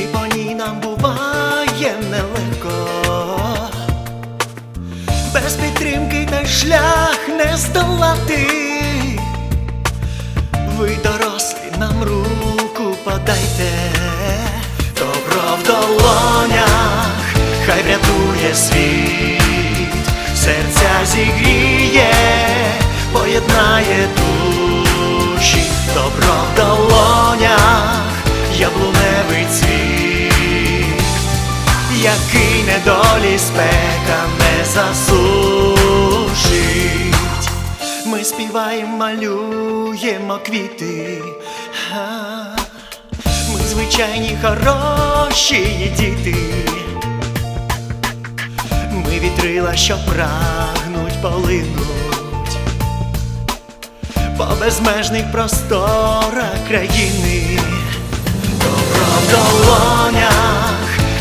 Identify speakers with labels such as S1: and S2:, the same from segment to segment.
S1: Іти по ній нам буває нелегко, без підтримки та шлях не здолати, ви дорослі нам руку подайте, добро в долонях, хай врятує світ, серця зігріє. Недолі спека не засушить. Ми співаємо, малюємо квіти. Ми звичайні хороші діти. Ми вітрила, що прагнуть полинуть по безмежних просторах країни. Добро в долонях,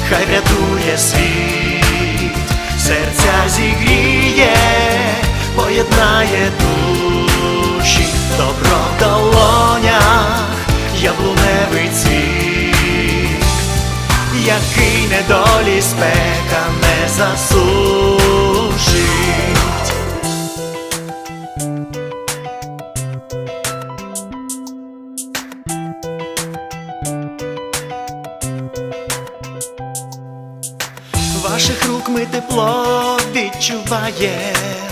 S1: хай врятує світ, який недолі спека не засушить. Ваших рук ми тепло відчуваєм,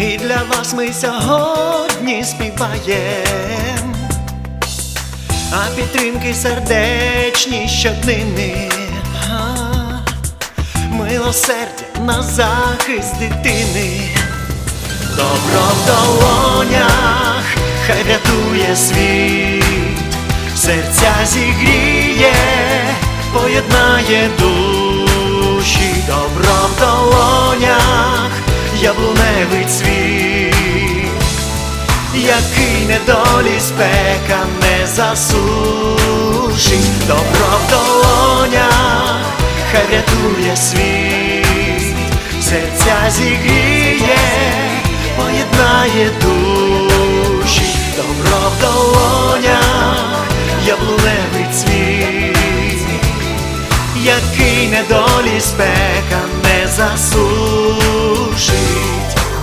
S1: і для вас ми сьогодні співаєм, а підтримки сердечні щоднини, милосердя на захист дитини, добро в долонях, хай врятує світ, серця зігріє, поєднає душі, добро в долонях, яблуневий цвіт, який недолі спека засушить, добро в долонях, хай врятує світ, серця зігріє, поєднає душі, добро в долонях, яблуневий цвіт, який недолі спека не засушить,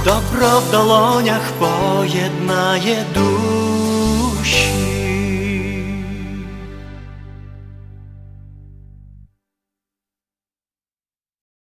S1: добро в долонях поєднає душ.